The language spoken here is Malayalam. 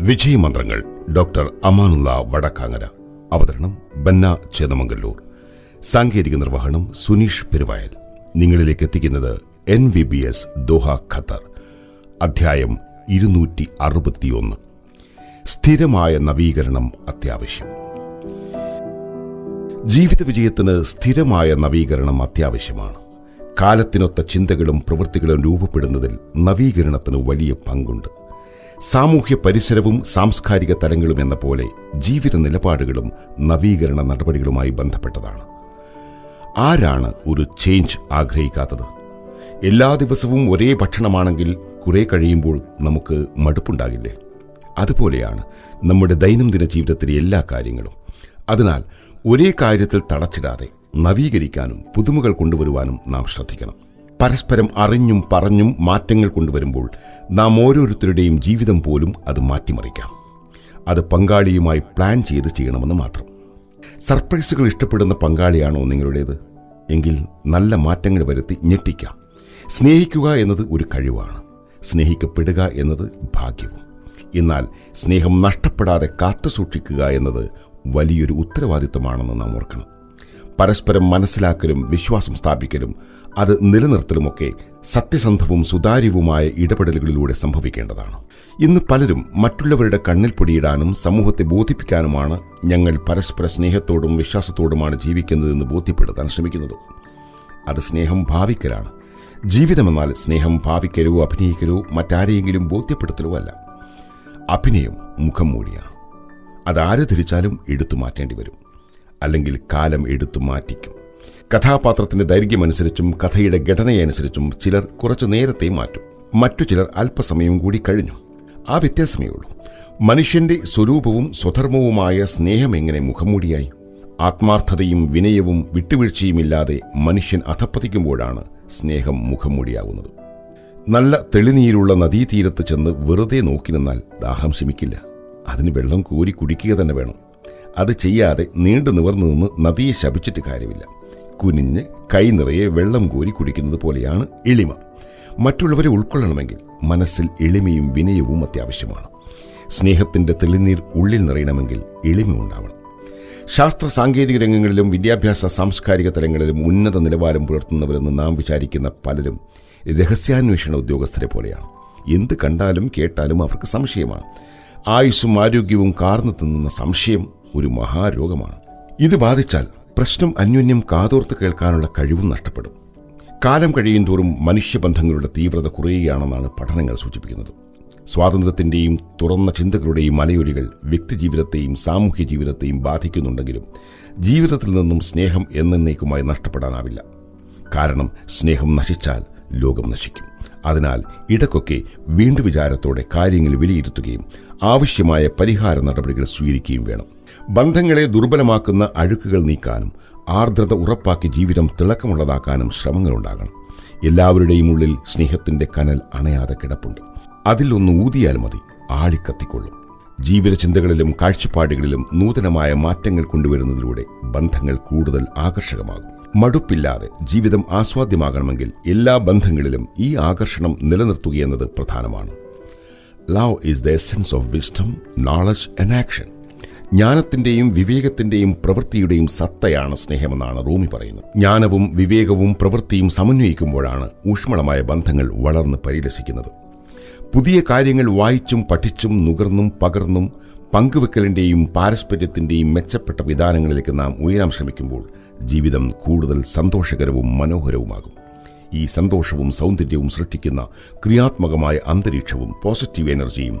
വിജയമന്ത്രങ്ങൾ ഡോക്ടർ അമാനുള്ള വടക്കാങ്ങര. അവതരണം ബന്ന ചേതമംഗല്ലൂർ. സാങ്കേതിക നിർവഹണം സുനീഷ് പെരുവായൽ. നിങ്ങളിലേക്ക് എത്തിക്കുന്നത് N V B S Doha Qatar. അധ്യായം ഇരുന്നൂറ്റി അറുപത്തിയൊന്ന് സ്ഥിരമായ നവീകരണം അത്യാവശ്യം. ജീവിത വിജയത്തിന് സ്ഥിരമായ നവീകരണം അത്യാവശ്യമാണ്. കാലത്തിനൊത്ത ചിന്തകളും പ്രവൃത്തികളും രൂപപ്പെടുന്നതിൽ നവീകരണത്തിന് വലിയ പങ്കുണ്ട്. സാമൂഹ്യ പരിസരവും സാംസ്കാരിക തലങ്ങളും എന്ന പോലെ ജീവിത നിലപാടുകളും നവീകരണ നടപടികളുമായി ബന്ധപ്പെട്ടതാണ്. ആരാണ് ഒരു ചേഞ്ച് ആഗ്രഹിക്കാത്തത്? എല്ലാ ദിവസവും ഒരേ ഭക്ഷണമാണെങ്കിൽ കുറെ കഴിയുമ്പോൾ നമുക്ക് മടുപ്പുണ്ടാകില്ലേ? അതുപോലെയാണ് നമ്മുടെ ദൈനംദിന ജീവിതത്തിലെ എല്ലാ കാര്യങ്ങളും. അതിനാൽ ഒരേ കാര്യത്തിൽ തടച്ചിടാതെ നവീകരിക്കാനും പുതുമകൾ കൊണ്ടുവരുവാനും നാം ശ്രദ്ധിക്കണം. പരസ്പരം അറിഞ്ഞും പറഞ്ഞും മാറ്റങ്ങൾ കൊണ്ടുവരുമ്പോൾ നാം ഓരോരുത്തരുടെയും ജീവിതം പോലും അത് മാറ്റിമറിക്കാം. അത് പങ്കാളിയുമായി പ്ലാൻ ചെയ്ത് ചെയ്യണമെന്ന് മാത്രം. സർപ്രൈസുകൾ ഇഷ്ടപ്പെടുന്ന പങ്കാളിയാണോ നിങ്ങളുടേത്? എങ്കിൽ നല്ല മാറ്റങ്ങൾ വരുത്തി ഞെട്ടിക്കാം. സ്നേഹിക്കുക എന്നത് ഒരു കഴിവാണ്. സ്നേഹിക്കപ്പെടുക എന്നത് ഭാഗ്യവും. എന്നാൽ സ്നേഹം നഷ്ടപ്പെടാതെ കാത്തു സൂക്ഷിക്കുക എന്നത് വലിയൊരു ഉത്തരവാദിത്തമാണെന്ന് നാം ഓർക്കണം. പരസ്പരം മനസ്സിലാക്കലും വിശ്വാസം സ്ഥാപിക്കലും അത് നിലനിർത്തലുമൊക്കെ സത്യസന്ധവും സുതാര്യവുമായ ഇടപെടലുകളിലൂടെ സംഭവിക്കേണ്ടതാണ്. ഇന്ന് പലരും മറ്റുള്ളവരുടെ കണ്ണിൽ പൊടിയിടാനും സമൂഹത്തെ ബോധിപ്പിക്കാനുമാണ് ഞങ്ങൾ പരസ്പര സ്നേഹത്തോടും വിശ്വാസത്തോടുമാണ് ജീവിക്കുന്നതെന്ന് ബോധ്യപ്പെടുത്താൻ ശ്രമിക്കുന്നത്. അത് സ്നേഹം ഭാവിക്കലാണ്. ജീവിതമെന്നാൽ സ്നേഹം ഭാവിക്കലോ അഭിനയിക്കലോ മറ്റാരെയെങ്കിലും ബോധ്യപ്പെടുത്തലോ അല്ല. അഭിനയം മുഖം മൂടിയാണ്. അതാര് ധരിച്ചാലും എടുത്തു മാറ്റേണ്ടി വരും. അല്ലെങ്കിൽ കാലം എടുത്തു മാറ്റിക്കും. കഥാപാത്രത്തിന്റെ ദൈർഘ്യമനുസരിച്ചും കഥയുടെ ഘടനയനുസരിച്ചും ചിലർ കുറച്ചു നേരത്തെ മാറ്റും. മറ്റു ചിലർ അല്പസമയം കൂടി കഴിഞ്ഞു. ആ വ്യത്യാസമേ ഉള്ളൂ മനുഷ്യന്റെ സ്വരൂപവും സ്വധർമ്മവുമായ സ്നേഹം എങ്ങനെ മുഖംമൂടിയായി? ആത്മാർത്ഥതയും വിനയവും വിട്ടുവീഴ്ചയുമില്ലാതെ മനുഷ്യൻ അധപ്പതിക്കുമ്പോഴാണ് സ്നേഹം മുഖംമൂടിയാവുന്നത്. നല്ല തെളിനീരുള്ള നദീതീരത്ത് ചെന്ന് വെറുതെ നോക്കി നിന്നാൽ ദാഹം ശമിക്കില്ല. അതിന് വെള്ളം കോരി കുടിക്കുക തന്നെ വേണം. അത് ചെയ്യാതെ നീണ്ടു നിവർന്നു നിന്ന് നദിയെ ശപിച്ചിട്ട് കാര്യമില്ല. കുനിഞ്ഞ് കൈ നിറയെ വെള്ളം കോരി കുടിക്കുന്നത് പോലെയാണ് എളിമ. മറ്റുള്ളവരെ ഉൾക്കൊള്ളണമെങ്കിൽ മനസ്സിൽ എളിമയും വിനയവും അത്യാവശ്യമാണ്. സ്നേഹത്തിന്റെ തെളിനീർ ഉള്ളിൽ നിറയണമെങ്കിൽ എളിമ ഉണ്ടാവണം. ശാസ്ത്ര സാങ്കേതിക രംഗങ്ങളിലും വിദ്യാഭ്യാസ സാംസ്കാരിക തലങ്ങളിലും ഉന്നത നിലവാരം പുലർത്തുന്നവരെന്ന് നാം വിചാരിക്കുന്ന പലരും രഹസ്യാന്വേഷണ ഉദ്യോഗസ്ഥരെ പോലെയാണ്. എന്ത് കണ്ടാലും കേട്ടാലും അവർക്ക് സംശയമാണ്. ആയുസ്സും ആരോഗ്യവും കാർന്നു തിന്നുന്ന സംശയം ഒരു മഹാരോഗമാണ്. ഇത് ബാധിച്ചാൽ പ്രശ്നം അന്യോന്യം കാതോർത്ത് കേൾക്കാനുള്ള കഴിവും നഷ്ടപ്പെടും. കാലം കഴിയുന്തോറും മനുഷ്യബന്ധങ്ങളുടെ തീവ്രത കുറയുകയാണെന്നാണ് പഠനങ്ങൾ സൂചിപ്പിക്കുന്നത്. സ്വാതന്ത്ര്യത്തിന്റെയും തുറന്ന ചിന്തകളുടെയും മലയൊലികൾ വ്യക്തിജീവിതത്തെയും സാമൂഹ്യ ജീവിതത്തെയും ബാധിക്കുന്നുണ്ടെങ്കിലും ജീവിതത്തിൽ നിന്നും സ്നേഹം എന്നേക്കുമായി നഷ്ടപ്പെടാനാവില്ല. കാരണം സ്നേഹം നശിച്ചാൽ ലോകം നശിക്കും. അതിനാൽ ഇടക്കൊക്കെ വീണ്ടു വിചാരത്തോടെ കാര്യങ്ങൾ വിലയിരുത്തുകയും ആവശ്യമായ പരിഹാര നടപടികൾ സ്വീകരിക്കുകയും വേണം. ബന്ധങ്ങളെ ദുർബലമാക്കുന്ന അഴുക്കുകൾ നീക്കാനും ആർദ്രത ഉറപ്പാക്കി ജീവിതം തിളക്കമുള്ളതാക്കാനും ശ്രമങ്ങളുണ്ടാകണം. എല്ലാവരുടെയും ഉള്ളിൽ സ്നേഹത്തിന്റെ കനൽ അണയാതെ കിടപ്പുണ്ട്. അതിലൊന്ന് ഊതിയാൽ മതി ആളിക്കത്തിക്കൊള്ളും. ജീവിത ചിന്തകളിലും കാഴ്ചപ്പാടുകളിലും നൂതനമായ മാറ്റങ്ങൾ കൊണ്ടുവരുന്നതിലൂടെ ബന്ധങ്ങൾ കൂടുതൽ ആകർഷകമാകും. മടുപ്പില്ലാതെ ജീവിതം ആസ്വാദ്യമാകണമെങ്കിൽ എല്ലാ ബന്ധങ്ങളിലും ഈ ആകർഷണം നിലനിർത്തുകയെന്നത് പ്രധാനമാണ്. Love is the essence of wisdom knowledge and action ജ്ഞാനത്തിന്റെയും വിവേകത്തിന്റെയും പ്രവൃത്തിയുടെയും സത്തയാണ് സ്നേഹമെന്നാണ് റൂമി പറയുന്നത്. ജ്ഞാനവും വിവേകവും പ്രവൃത്തിയും സമന്വയിക്കുമ്പോഴാണ് ഊഷ്മളമായ ബന്ധങ്ങൾ വളർന്ന് പരിലസിക്കുന്നത്. പുതിയ കാര്യങ്ങൾ വായിച്ചും പഠിച്ചും നുകർന്നും പകർന്നും പങ്കുവെക്കലിന്റെയും പാരസ്പര്യത്തിന്റെയും മെച്ചപ്പെട്ട വിധാനങ്ങളിലേക്ക് നാം ഉയരാൻ ശ്രമിക്കുമ്പോൾ ജീവിതം കൂടുതൽ സന്തോഷകരവും മനോഹരവുമാകും. ഈ സന്തോഷവും സൗന്ദര്യവും സൃഷ്ടിക്കുന്ന ക്രിയാത്മകമായ അന്തരീക്ഷവും പോസിറ്റീവ് എനർജിയും